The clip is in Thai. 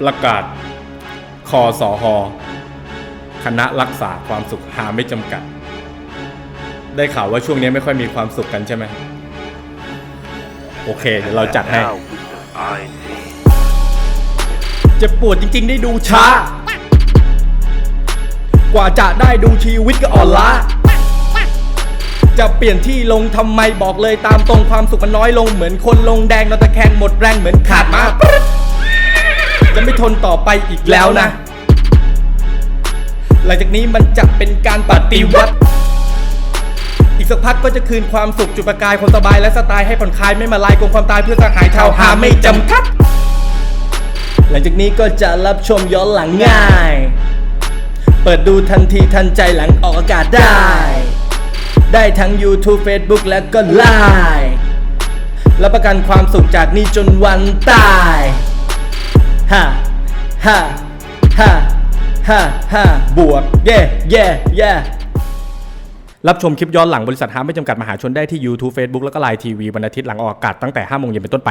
ประกาศคอสอหอคณะรักษาความสุขหาไม่จำกัด ได้ข่าวว่าช่วงนี้ไม่ค่อยมีความสุขกันใช่ไหม โอเค เดี๋ยวเราจัดให้จ็บปวดจริง ๆ ได้ดูช้า กว่าจะได้ดูชีวิตก็อ่อนล้า จะเปลี่ยนที่ลงทำไมบอกเลยตามตรงความสุขมันน้อยลงเหมือนคนลงแดงนอนตะแคงหมดแรงเหมือนขาดมา จะไม่ทนต่อไปอีกแล้วนะ หลังจากนี้มันจะเป็นการปฏิวัติ อีกสักพักก็จะคืนความสุขจุดประกายความสบายและสไตล์ให้ผ่อนคลายไม่มาลายกงความตายเพื่อสหายชาวหาไม่จำกัด หลังจากนี้ก็จะรับชมย้อนหลังง่าย เปิดดูทันทีทันใจหลังออกอากาศได้ ได้ทั้ง YouTube Facebook และก็ Line รับประกันความสุขจากนี้จนวันตาย ฮ่าฮ่าฮ่าฮ่าฮ่าบวกเย่เย่เย่รับชมคลิปย้อนหลังบริษัทฮาร์ไม่จำกัดมหาชนได้ที่ YouTube Facebook แล้วก็ไลน์ทีวีวันอาทิตย์หลังออกอากาศตั้งแต่5โมงเย็นเป็นต้นไป